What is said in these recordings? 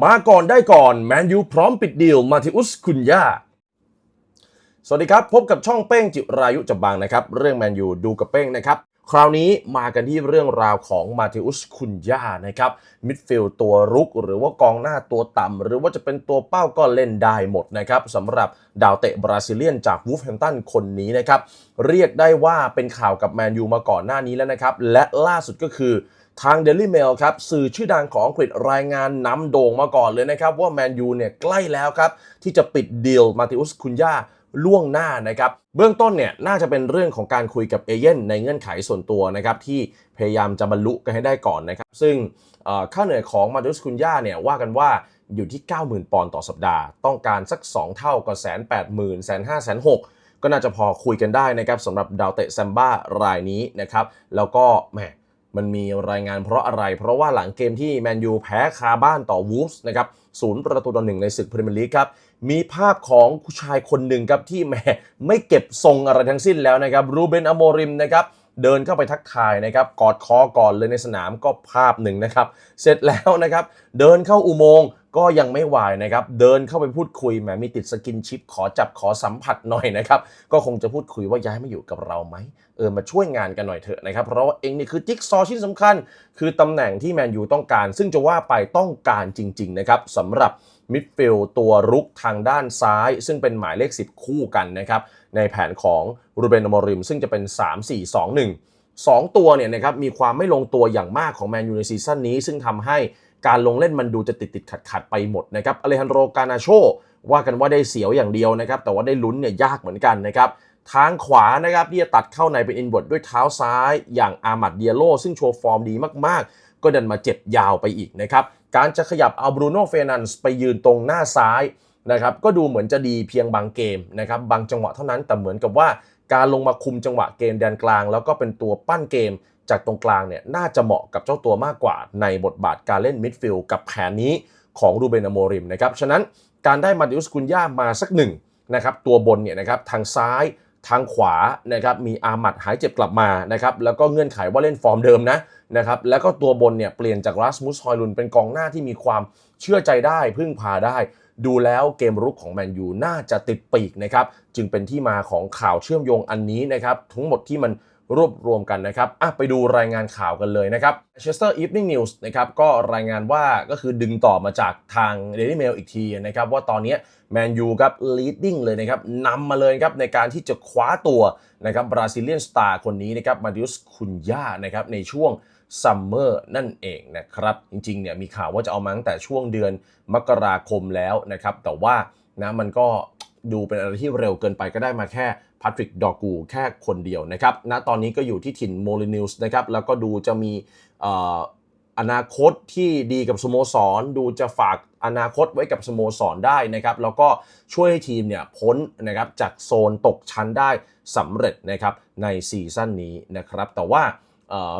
มาก่อนได้ก่อนแมนยูพร้อมปิดดีลมาทิอุสคุนยาสวัสดีครับ พบกับช่องเป้งจิรายุจับบางนะครับ เรื่องแมนยูดูกับเป้งนะครับ คราวนี้มากันที่เรื่องราวของมาทิอุสคุนยานะครับมิดฟิลด์ตัวรุก หรือว่ากองหน้าตัวต่ำ หรือว่าจะเป็นตัวเป้าก็เล่นได้หมดนะครับสำหรับดาวเตะบราซิเลียนจากวูฟแฮมตันคนนี้นะครับ เรียกได้ว่าเป็นข่าวกับแมนยูมาก่อนหน้านี้แล้วนะครับ และล่าสุดก็คือ ทาง Daily Mail ครับสื่อชื่อดังของอังกฤษรายงานนำโด่งมาก่อนเลยนะครับ ว่าแมนยูเนี่ยใกล้แล้วครับ ที่จะปิดดีลมาติอุสคุนยาล่วงหน้านะครับ เบื้องต้นเนี่ยน่าจะเป็นเรื่องของการคุยกับเอเย่นในเงื่อนไขส่วนตัวนะครับ ที่พยายามจะบรรลุกันให้ได้ก่อนนะครับ ซึ่งเอ่อค่าเหนื่อยของมาติอุสคุนยาเนี่ยว่ากันว่าอยู่ที่ 90,000 ปอนด์ต่อสัปดาห์ ต้องการสัก 2 เท่ากับแสนแปดหมื่นแสนห้าแสนหกก็น่าจะพอคุยกันได้นะครับสำหรับดาวเตะแซมบ้ารายนี้นะครับ แล้วก็แหม มันมีรายงานเพราะอะไร เพราะว่าหลังเกมที่แมนยูแพ้คาบ้านต่อวูฟส์นะครับศูนย์ประตูต่อหนึ่งในศึกพรีเมียร์ลีกครับ มีภาพของผู้ชายคนหนึ่งครับที่แหมไม่เก็บทรงอะไรทั้งสิ้นแล้วนะครับรูเบนอโมริมนะครับเดินเข้าไปทักทายนะครับกอดคอก่อนเลยในสนามก็ภาพหนึ่งนะครับ เสร็จแล้วนะครับ เดินเข้าอุโมงค์ ก็ยังไม่ไหวนะครับ เดินเข้าไปพูดคุยแหมมีติดสกินชิป ขอจับขอสัมผัสหน่อยนะครับ ก็คงจะพูดคุยว่าย้ายมาอยู่กับเราไหมเออมาช่วยงานกันหน่อยเถอะนะครับ เพราะว่าเองนี่คือจิ๊กซอชิ้นสำคัญ คือตำแหน่งที่แมนยูต้องการ ซึ่งจะว่าไปต้องการจริง ๆ นะครับสำหรับมิดฟิลด์ตัวรุกทางด้านซ้าย ซึ่งเป็นหมายเลข 10 คู่กันนะครับ ในแผนของรูเบนอโมริม ซึ่งจะเป็น 3-4-2-1 2 ตัวเนี่ยนะครับมีความไม่ลงตัวอย่างมากของแมนยูในซีซั่นนี้ ซึ่งทำให้ การลงเล่นมันดูจะติดติดขัดขัดไปหมดนะครับอเลฮันโดกานาโชว่ากันว่าได้เสียวอย่างเดียวนะครับ แต่ว่าได้ลุ้นเนี่ยยากเหมือนกันนะครับทางขวานะครับที่จะตัดเข้าในเป็นอินบอดด้วยเท้าซ้ายอย่างอามัดเดียโลซึ่งโชว์ฟอร์มดีมากๆ ก็ดันมาเจ็บยาวไปอีกนะครับการจะขยับเอาบรูโน่เฟนันส์ไปยืนตรงหน้าซ้ายนะครับก็ดูเหมือนจะดีเพียงบางเกมนะครับบางจังหวะเท่านั้นแต่เหมือนกับว่าการลงมาคุมจังหวะเกมแดนกลาง แล้วก็เป็นตัวปั้นเกม จากตรงกลางเนี่ยน่าจะเหมาะกับเจ้าตัวมากกว่าในบทบาทการเล่นมิดฟิลด์กับแผนนี้ของรูเบนอโมริมนะครับฉะนั้นการได้มาดิอุสกุนย่ามาสักหนึ่งนะครับตัวบนเนี่ยนะครับทางซ้ายทางขวานะครับมีอามัดหายเจ็บกลับมานะครับแล้วก็เงื่อนไขว่าเล่นฟอร์มเดิมนะนะครับแล้วก็ตัวบนเนี่ยเปลี่ยนจากรัสมุสฮอยลุนเป็นกองหน้าที่มีความเชื่อใจได้ พึ่งพาได้ ดูแล้วเกมรุกของแมนยูน่าจะติดปีกนะครับจึงเป็นที่มาของข่าวเชื่อมโยงอันนี้นะครับทั้งหมดที่มัน รวบรวมกันนะครับอะไปดูรายงานข่าวกันเลยนะครับ Chester Evening News นะครับก็รายงานว่าก็คือดึงต่อมาจากทาง Daily Mail อีกทีนะครับว่าตอนนี้แมนยูครับ leading เลยนะครับนำมาเลยครับในการที่จะคว้าตัวนะครับบราซิเลียนสตาร์คนนี้นะครับมาดิอุสคุนย่านะครับในช่วงซัมเมอร์นั่นเองนะครับ จริงๆเนี่ยมีข่าวว่าจะเอามาตั้งแต่ช่วงเดือนมกราคมแล้วนะครับ แต่ว่านะมันก็ ดูเป็นอะไรที่เร็วเกินไปก็ได้มาแค่พาทริกดอกูแค่คนเดียวนะครับณตอนนี้ก็อยู่ที่ถิ่นโมลินิวส์นะครับแล้วก็ดูจะมีเอ่ออนาคตที่ดีกับสโมสร ดูจะฝากอนาคตไว้กับสโมสรได้นะครับ แล้วก็ช่วยให้ทีมเนี่ยพ้นนะครับจากโซนตกชั้นได้สำเร็จนะครับในซีซั่นนี้นะครับ แต่ว่า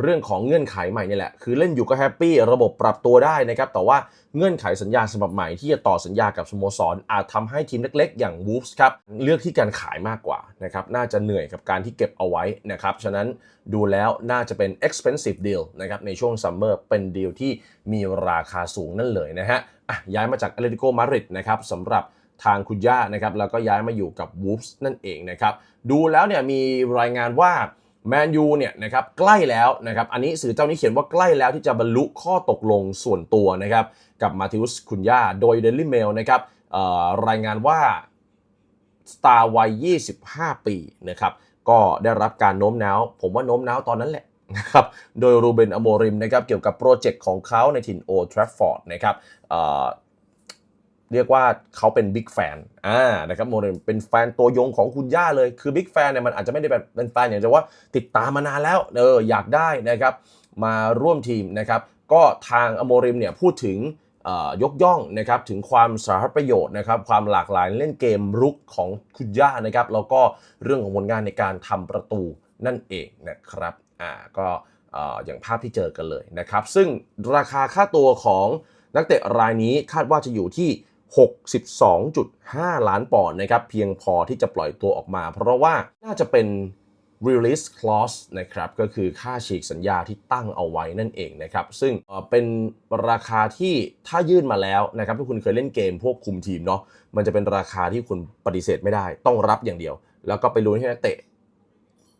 เรื่องของเงื่อนไขใหม่นี่แหละ คือเล่นอยู่ก็แฮปปี้ระบบปรับตัวได้นะครับ แต่ว่าเงื่อนไขสัญญาฉบับใหม่ที่จะต่อสัญญากับสโมสร อาจทำให้ทีมเล็กๆ อย่าง Wolves ครับ เลือกที่การขายมากกว่านะครับ น่าจะเหนื่อยกับการที่เก็บเอาไว้นะครับ ฉะนั้นดูแล้วน่าจะเป็น expensive deal นะครับ ในช่วงซัมเมอร์เป็นดีลที่มีราคาสูงนั่นเลยนะฮะย้ายมาจาก Atletico Madrid นะครับสำหรับทางคุณย่านะครับแล้วก็ย้ายมาอยู่กับ Wolves นั่นเองนะครับดูแล้วเนี่ยมีรายงานว่า แมนยูเนี่ยนะครับใกล้แล้วนะครับอันนี้สื่อเจ้านี้เขียนว่าใกล้แล้วที่จะบรรลุข้อตกลงส่วนตัวนะครับกับมาธิอุสคุนย่าโดย Daily Mail นะครับรายงานว่าสตาร์วัย 25 ปีนะครับก็ได้รับการโน้มน้าว ผมว่าโน้มน้าวตอนนั้นแหละนะครับโดยรูเบนอโมริมนะครับเกี่ยวกับโปรเจกต์ของเขาในถิ่นโอทราฟฟอร์ดนะครับ เรียกว่าเขาเป็นบิ๊กแฟนอ่านะครับโมเดลเป็นแฟนตัวยงของคุณย่าเลย คือบิ๊กแฟนเนี่ยมันอาจจะไม่ได้แบบเป็นแฟนอย่างจะว่าติดตามมานานแล้วเอออยากได้นะครับมาร่วมทีมนะครับก็ทางอโมริมเนี่ยพูดถึงยกย่องนะครับถึงความสาธารณประโยชน์นะครับความหลากหลายเล่นเกมรุกของคุณย่านะครับแล้วก็เรื่องของผลงานในการทำประตูนั่นเองนะครับอ่าก็ออย่างภาพที่เจอกันเลยนะครับ ซึ่งราคาค่าตัวของนักเตะรายนี้คาดว่าจะอยู่ที่ 62.5 ล้านปอนด์นะครับเพียงพอที่จะปล่อยตัวออกมา เพราะว่าน่าจะเป็น release clause นะครับก็คือค่าฉีกสัญญาที่ตั้งเอาไว้นั่นเองนะครับซึ่งเป็นราคาที่ถ้ายื่นมาแล้วนะครับถ้าคุณเคยเล่นเกมพวกคุมทีมเนาะมันจะเป็นราคาที่คุณปฏิเสธไม่ได้ ต้องรับอย่างเดียว แล้วก็ไปลุ้นให้นักเตะ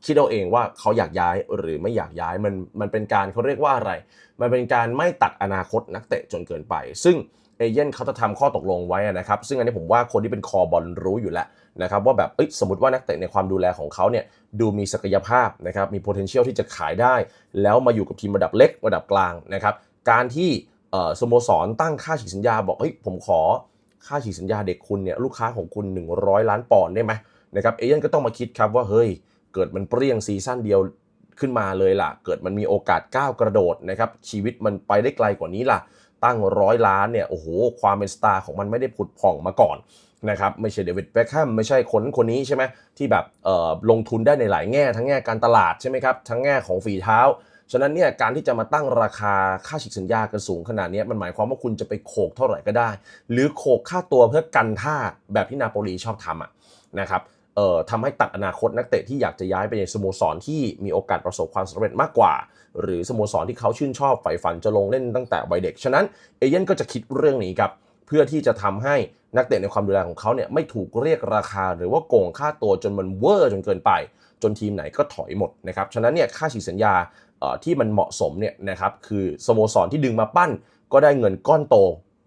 คิดเอาเองว่าเขาอยากย้ายหรือไม่อยากย้ายมันมันเป็นการเขาเรียกว่าอะไร มันเป็นการไม่ตัดอนาคตนักเตะจนเกินไป ซึ่ง เอเย่นเขาจะทำข้อตกลงไว้นะครับ ซึ่งอันนี้ผมว่าคนที่เป็นคอบอลรู้อยู่แล้วนะครับว่าแบบสมมติว่านักเตะในความดูแลของเขาเนี่ยดูมีศักยภาพนะครับมี potential ที่จะขายได้ แล้วมาอยู่กับทีมระดับเล็กระดับกลางนะครับการที่สโมสรตั้งค่าฉีกสัญญาบอกเฮ้ยผมขอค่าฉีกสัญญาเด็กคุณเนี่ยลูกค้าของคุณ 100 ล้านปอนด์ได้ไหมนะครับเอเย่นก็ต้องมาคิดครับว่าเฮ้ยเกิดมันเปรี้ยงซีซั่นเดียวขึ้นมาเลยล่ะ เกิดมันมีโอกาสก้าวกระโดดนะครับชีวิตมันไปได้ไกลกว่านี้ล่ะ ตั้งร้อยล้านเนี่ยโอ้โหความเป็นสตาร์ของมันไม่ได้ผุดผ่องมาก่อนนะครับไม่ใช่เดวิดเบคแฮมไม่ใช่คนคนนี้ใช่ไหมที่แบบลงทุนได้ในหลายแง่ ทั้งแง่การตลาดใช่ไหมครับทั้งแง่ของฝีเท้า ฉะนั้นเนี่ยการที่จะมาตั้งราคาค่าฉีกสัญญากันสูงขนาดนี้มันหมายความว่าคุณจะไปโขกเท่าไหร่ก็ได้ หรือโขกค่าตัวเพื่อกันท่าแบบที่นาโปลีชอบทำอะนะครับ เอ่อทำให้ตัดอนาคตนักเตะที่อยากจะย้ายไปในสโมสรที่มีโอกาสประสบความสำเร็จมากกว่า หรือสโมสรที่เขาชื่นชอบใฝ่ฝันจะลงเล่นตั้งแต่วัยเด็ก ฉะนั้นเอเย่นก็จะคิดเรื่องนี้ครับเพื่อที่จะทำให้นักเตะในความดูแลของเขาเนี่ยไม่ถูกเรียกราคาหรือว่าโกงค่าตัวจนมันเวอร์จนเกินไป จนทีมไหนก็ถอยหมดนะครับฉะนั้นเนี่ยค่าฉีกสัญญาเอ่อที่มันเหมาะสมเนี่ยนะครับคือสโมสรที่ดึงมาปั้น ก็ได้เงินก้อนโต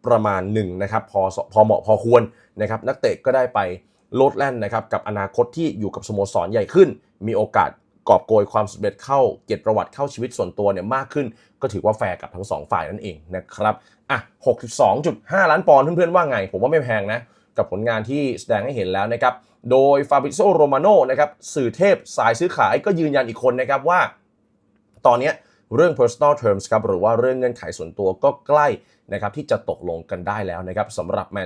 ประมาณหนึ่งนะครับพอพอเหมาะพอควรนะครับนักเตะก็ได้ไป โลดแล่นนะครับกับอนาคตที่อยู่กับสโมสรใหญ่ขึ้น มีโอกาสกอบโกยความสำเร็จเข้าเกียรติประวัติเข้าชีวิตส่วนตัวเนี่ยมากขึ้น ก็ถือว่าแฟร์กับทั้งสองฝ่ายนั่นเองนะครับอะ62.5 ล้านปอนด์เพื่อนๆว่าไง ผมว่าไม่แพงนะ กับผลงานที่แสดงให้เห็นแล้วนะครับโดยฟาบริโซโรมาโนนะครับสื่อเทพสายซื้อขายก็ยืนยันอีกคนนะครับว่า ตอนนี้เรื่อง personal terms ครับหรือว่าเรื่องเงื่อนไขส่วนตัวก็ใกล้นะครับที่จะตกลงกันได้แล้วนะครับสำหรับแม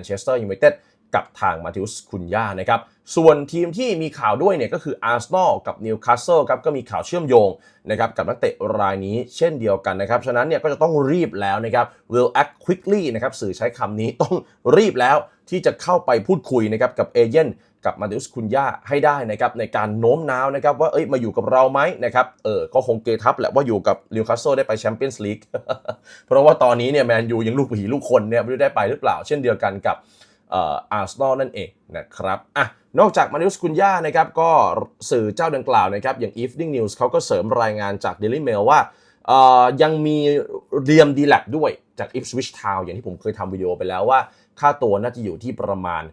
กับทางมาติอุสคุนย่านะครับ ส่วนทีมที่มีข่าวด้วยเนี่ยก็คืออาร์เซนอลกับนิวคาสเซิลครับก็มีข่าวเชื่อมโยงนะครับกับนักเตะรายนี้เช่นเดียวกันนะครับ ฉะนั้นเนี่ยก็จะต้องรีบแล้วนะครับ will act quickly นะครับสื่อใช้คำนี้ต้องรีบแล้วที่จะเข้าไปพูดคุยนะครับกับเอเย่นกับมาติอุสคุนย่าให้ได้นะครับในการโน้มน้าวนะครับว่าเอ้ยมาอยู่กับเราไหมนะครับเออก็คงเกทับแหละว่าอยู่กับลิวคาสโซได้ไปแชมเปี้ยนส์ลีกเพราะว่าตอนนี้เนี่ยแมนยูยังลูกผีลูกคนเนี่ยไม่รู้ได้ไปหรือเปล่า เช่นเดียวกันกับ อาร์เซนอลนั่นเองนะครับอะนอกจากมาติอุสคุนยานะครับก็สื่อเจ้าดังกล่าวนะครับอย่าง Evening News เขาก็เสริมรายงานจาก Daily Mail ว่ายังมีเรียมดีแลกด้วยจาก Ipswich Town อย่างที่ผมเคยทำวิดีโอไปแล้วว่า ค่าตัวน่าจะอยู่ที่ประมาณ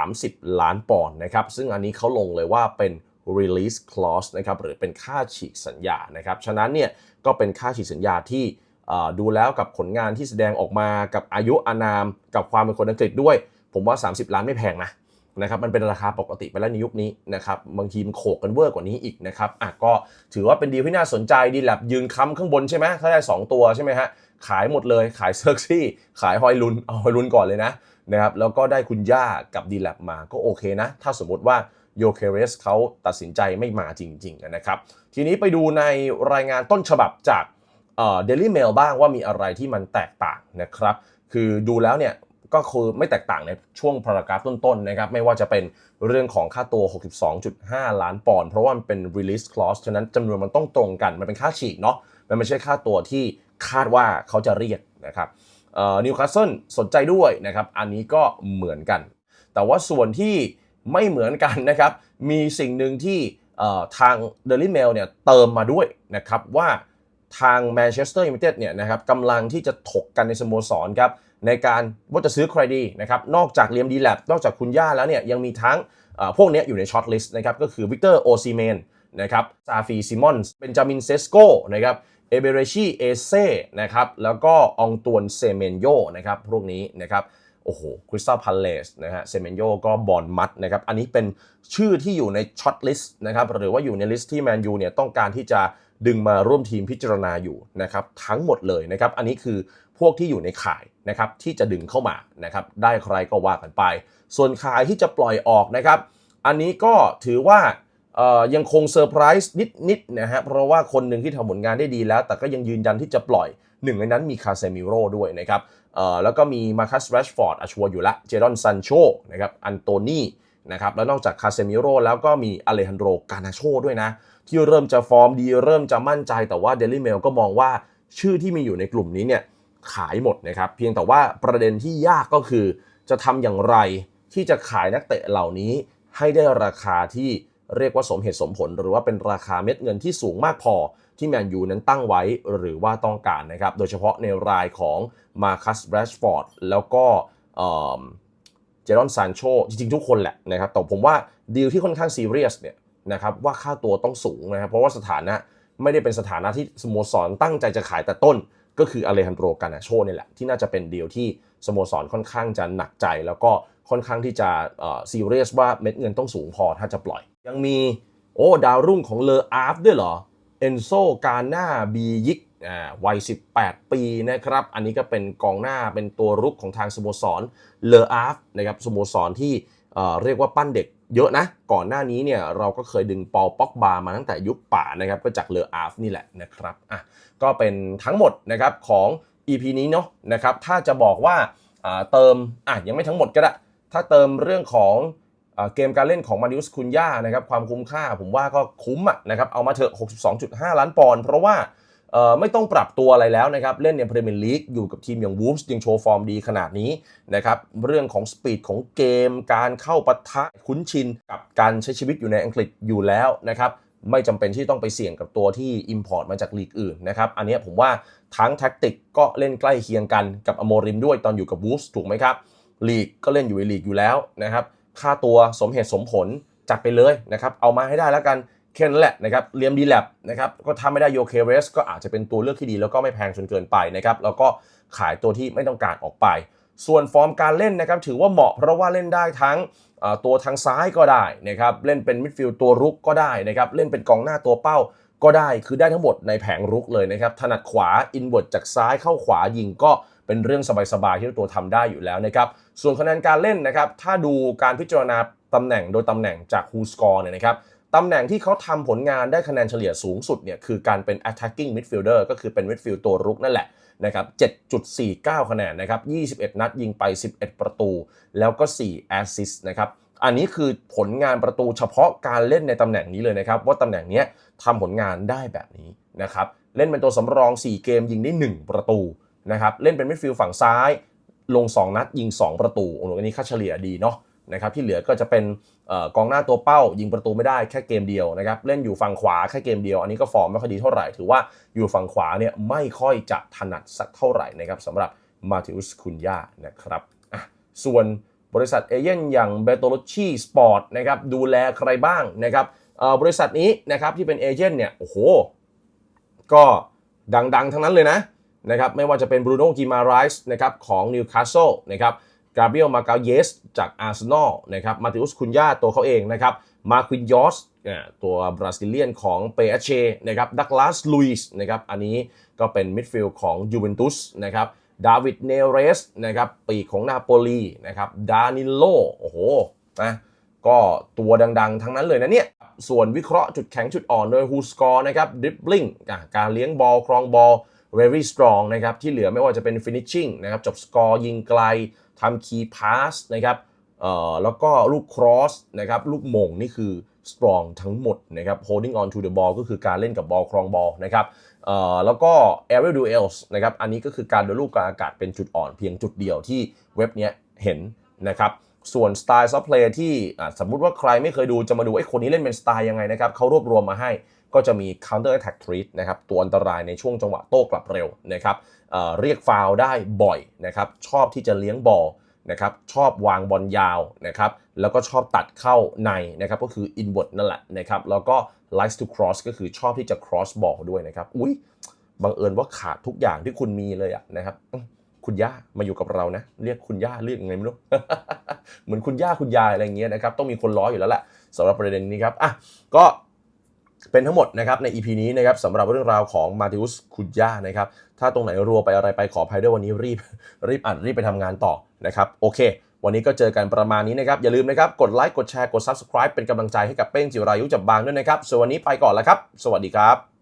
30 ล้านปอนด์นะครับ ซึ่งอันนี้เขาลงเลยว่าเป็น release clause นะครับหรือเป็นค่าฉีกสัญญานะครับ ฉะนั้นเนี่ยก็เป็นค่าฉีกสัญญาที่ดูแล้วกับผลงานที่แสดงออกมากับอายุอานาม กับความเป็นคนอังกฤษด้วย ผมว่า 30 ล้านไม่แพงนะนะครับมันเป็นราคาปกติไปแล้วในยุคนี้นะครับบางทีมันโขกกันเวอร์กว่านี้อีกนะครับอะก็ถือว่าเป็นดีลที่น่าสนใจดีแลบยืนค้ำข้างบนใช่ไหมถ้าได้ 2 ตัวใช่ไหมฮะขายหมดเลยขายเซิร์กซี่ ขายฮอยลุนเอาฮอยลุนก่อนเลยนะนะครับแล้วก็ได้คุณย่ากับดีแลบมาก็โอเคนะ ถ้าสมมติว่าโยเคเรสเขาตัดสินใจไม่มาจริงๆนะครับ ทีนี้ไปดูในรายงานต้นฉบับจากเดลี่เมลบ้างว่ามีอะไรที่มันแตกต่างนะครับ คือดูแล้วเนี่ย ก็คือไม่แตกต่างในช่วงพารากราฟต้นๆนะครับไม่ว่าจะเป็นเรื่องของค่าตัว 62.5 ล้านปอนด์เพราะว่ามันเป็น release clause ฉะนั้นจำนวนมันต้องตรงกันมันเป็นค่าฉีกเนาะมันไม่ใช่ค่าตัวที่คาดว่าเขาจะเรียกนะครับนิวคาสเซิลสนใจด้วยนะครับอันนี้ก็เหมือนกัน แต่ว่าส่วนที่ไม่เหมือนกันนะครับมีสิ่งหนึ่งที่ทาง Daily Mail เนี่ยเติมมาด้วยนะครับว่าทางแมนเชสเตอร์ยูไนเต็ดเนี่ยนะครับกำลังที่จะถกกันในสโมสรครับ ในการว่าจะซื้อใครดีนะครับนอกจากเลียมดีแลบนอกจากคุณย่าแล้วเนี่ยยังมีทั้งพวกนี้อยู่ในช็อตลิสต์นะครับก็คือวิกเตอร์โอซิเมนนะครับซาฟีซิมอนส์เบนจามินเซสโกนะครับเอเบเรชีเอเซ่นะครับแล้วก็องตวนเซเมนโยนะครับพวกนี้นะครับโอ้โหคริสตัลพาเลสนะฮะเซเมนโยก็บอลมัดนะครับอันนี้เป็นชื่อที่อยู่ในช็อตลิสต์นะครับหรือว่าอยู่ในลิสต์ที่แมนยูเนี่ยต้องการที่จะดึงมาร่วมทีมพิจารณาอยู่นะครับทั้งหมดเลยนะครับอันนี้คือ พวกที่อยู่ในข่ายนะครับที่จะดึงเข้ามานะครับได้ใครก็ว่ากันไป ส่วนข่ายที่จะปล่อยออกนะครับ อันนี้ก็ถือว่ายังคงเซอร์ไพรส์นิดๆนะฮะเพราะว่าคนหนึ่งที่ทำผลงานได้ดีแล้ว แต่ก็ยังยืนยันที่จะปล่อยหนึ่งในนั้นมีคาเซมิโร่ด้วยนะครับแล้วก็มีมาคัสแรชฟอร์ดอชัวร์อยู่ละเจดอนซันโชนะครับอันโตนีนะครับแล้วนอกจากคาเซมิโร่แล้วก็มีอเลฮันโดรกานาโชด้วยนะ ที่เริ่มจะฟอร์มดีเริ่มจะมั่นใจแต่ว่าเดลี่เมลก็มองว่าชื่อที่มีอยู่ในกลุ่มนี้เนี่ย ขายหมดนะครับ เพียงแต่ว่าประเด็นที่ยากก็คือ จะทำอย่างไรที่จะขายนักเตะเหล่านี้ให้ได้ราคาที่เรียกว่าสมเหตุสมผล หรือว่าเป็นราคาเม็ดเงินที่สูงมากพอที่แมนยูนั้นตั้งไว้หรือว่าต้องการนะครับ โดยเฉพาะในรายของมาคัสแบรชฟอร์ดแล้วก็เจรอนซานโชจริงๆ ทุกคนแหละนะครับ แต่ผมว่าดีลที่ค่อนข้างซีเรียสเนี่ยนะครับว่าค่าตัวต้องสูงนะครับ เพราะว่าสถานะไม่ได้เป็นสถานะที่สโมสรตั้งใจจะขายแต่ต้น ก็คืออเลฮันโดรกานาโชนี่แหละที่น่าจะเป็นเดีลที่สโมสรค่อนข้างจะหนักใจ แล้วก็ค่อนข้างที่จะซีเรียสว่าเม็ดเงินต้องสูงพอถ้าจะปล่อย ยังมีโอ้ดาวรุ่งของเลออาร์ฟด้วยเหรอเอนโซกาน่าบียิกอ่าวัย 18 ปีนะครับ อันนี้ก็เป็นกองหน้าเป็นตัวรุกของทางสโมสรเลออาร์ฟนะครับสโมสรที่เรียกว่าปั้นเด็ก เยอะนะ ก่อนหน้านี้เนี่ยเราก็เคยดึงปอลป็อกบามาตั้งแต่ยุคป่านะครับ ก็จากเลออาฟนี่แหละนะครับอะก็เป็นทั้งหมดนะครับของ EP นี้เนาะนะครับ ถ้าจะบอกว่าเติมอะยังไม่ทั้งหมดก็ได้ ถ้าเติมเรื่องของเกมการเล่นของมาริอุสคุนย่านะครับความคุ้มค่าผมว่าก็คุ้มอะนะครับเอามาเถอะ 62.5 ล้านปอนด์เพราะว่า ไม่ต้องปรับตัวอะไรแล้วนะครับ เล่นในพรีเมียร์ลีกอยู่กับทีมอย่างวูฟส์ยังโชว์ฟอร์มดีขนาดนี้นะครับ เรื่องของสปีดของเกม การเข้าปะทะคุ้นชินกับการใช้ชีวิตอยู่ในอังกฤษอยู่แล้วนะครับไม่จำเป็นที่ต้องไปเสี่ยงกับตัวที่ Import มาจากลีกอื่นนะครับ อันนี้ผมว่าทั้งแท็กติกก็เล่นใกล้เคียงกันกับอโมริมด้วยตอนอยู่กับวูฟส์ถูกไหมครับ ลีกก็เล่นอยู่ในลีกอยู่แล้วนะครับ ค่าตัวสมเหตุสมผลจัดไปเลยนะครับ เอามาให้ได้แล้วกัน แค่นั้นแหละนะครับเลียมดีแลบนะครับก็ถ้าไม่ได้โยเคเรสก็อาจจะเป็นตัวเลือกที่ดี แล้วก็ไม่แพงจนเกินไปนะครับแล้วก็ขายตัวที่ไม่ต้องการออกไป ส่วนฟอร์มการเล่นนะครับถือว่าเหมาะเพราะว่าเล่นได้ทั้งตัวทางซ้ายก็ได้นะครับเล่นเป็นมิดฟิลด์ตัวรุกก็ได้นะครับเล่นเป็นกองหน้าตัวเป้าก็ได้คือได้ทั้งหมดในแผงรุกเลยนะครับถนัดขวาอินเวิร์ดจากซ้ายเข้าขวายิงก็เป็นเรื่องสบายๆที่ตัวทำได้อยู่แล้วนะครับส่วนคะแนนการเล่นนะครับถ้าดูการพิจารณาตำแหน่งโดยตำแหน่งจาก Who Score เนี่ยนะครับ ตำแหน่งที่เขาทำผลงานได้คะแนนเฉลี่ยสูงสุดเนี่ยคือการเป็น attacking midfielder ก็คือเป็น midfield ตัวรุกนั่นแหละนะครับ 7.49 คะแนนนะครับ 21 นัดยิงไป 11 ประตู แล้วก็ 4 assist นะครับ อันนี้คือผลงานประตูเฉพาะการเล่นในตำแหน่งนี้เลยนะครับ ว่าตำแหน่งนี้ทำผลงานได้แบบนี้นะครับ เล่นเป็นตัวสำรอง 4 เกมยิงได้ 1 ประตูนะครับ เล่นเป็นมิดฟิลด์ฝั่งซ้าย ลง 2 นัดยิง 2 ประตู โอ้โหอันนี้ค่าเฉลี่ยดีเนาะ นะครับที่เหลือก็จะเป็นออกองหน้าตัวเป้า ยิงประตูไม่ได้แค่เกมเดียวนะครับเล่นอยู่ฝั่งขวาแค่เกมเดียว อันนี้ก็ฟอร์มไม่ค่อยดีเท่าไหร่ ถือว่าอยู่ฝั่งขวาเนี่ยไม่ค่อยจะถนัดสักเท่าไหร่นะครับสำหรับมาติอุสคุนยานะครับส่วนบริษัทเอเย่นอย่างเบโตโลชีสปอร์ตนะครับดูแลใครบ้างนะครับบริษัทนี้นะครับที่เป็นเอเจนต์เนี่ยโอ้โหก็ดังๆ ทั้งนั้นเลยนะนะครับไม่ว่าจะเป็นบรูโน่กิมาไรส์นะครับของนิวคาสเซิลนะครับ กาเบรียลมาเกาเยสจากอาร์เซนอลนะครับมาติอุสคุนยาตัวเขาเองนะครับมาควินยอสตัวบราซิเลียนของเปเอเชนะครับดักลาสลุยส์นะครับอันนี้ก็เป็นมิดฟิลด์ของยูเวนตุสนะครับดาวิดเนเรสนะครับปีกของนาโปลีนะครับดานิโลโอ้โหนะก็ตัวดังๆ ทั้งนั้นเลยนะเนี่ย ส่วนวิเคราะห์จุดแข็งจุดอ่อนโดย Who Score นะครับ Dribbling อะการเลี้ยงบอล ครองบอล very strong นะครับที่เหลือไม่ว่าจะเป็น finishing นะครับจบสกอร์ยิงไกล ทำ key pass นะครับเอ่อแล้วก็ลูก cross นะครับลูกมงนี่คือ strong ทั้งหมดนะครับ holding on to the ball ก็คือการเล่นกับบอลครองบอลนะครับเอ่อแล้วก็ aerial duels นะครับอันนี้ก็คือการโดนลูกกลางอากาศเป็นจุดอ่อนเพียงจุดเดียวที่เว็บนี้เห็นนะครับส่วนสไตล์ซับเพลย์ที่อะสมมุติว่าใครไม่เคยดูจะมาดูไอ้คนนี้เล่นเป็นสไตล์ยังไงนะครับเขารวบรวมมาให้ ก็จะมี counter attack threat นะครับตัวอันตรายในช่วงจังหวะโต้กลับเร็วนะครับเเรียกฟาวได้บ่อยนะครับชอบที่จะเลี้ยงบอลนะครับชอบวางบอลยาวนะครับแล้วก็ชอบตัดเข้าในนะครับก็คือ inward นั่นแหละนะครับแล้วก็ likes to cross ก็คือชอบที่จะ cross ball ด้วยนะครับอุ้ยบังเอิญว่าขาดทุกอย่างที่คุณมีเลยอะนะครับคุณย่ามาอยู่กับเรานะ เรียกคุณย่าเรียกยังไงไม่รู้ เหมือนคุณย่าคุณยายอะไรเงี้ยนะครับ ต้องมีคนล้ออยู่แล้วแหละสำหรับประเด็นนี้ครับอะก็ เป็นทั้งหมดนะครับใน EP นี้นะครับสำหรับเรื่องราวของมาติอุสคุย่านะครับถ้าตรงไหนรัวไปอะไรไปขออภัยด้วยวันนี้รีบรีบอ่านรีบไปทำงานต่อนะครับโอเค วันนี้ก็เจอกันประมาณนี้นะครับ อย่าลืมนะครับ กดไลค์กดแชร์กด Subscribe เป็นกำลังใจให้กับเป้งจิรายุจับบางด้วยนะครับส่วนวันนี้ไปก่อนแล้วครับ สวัสดีครับ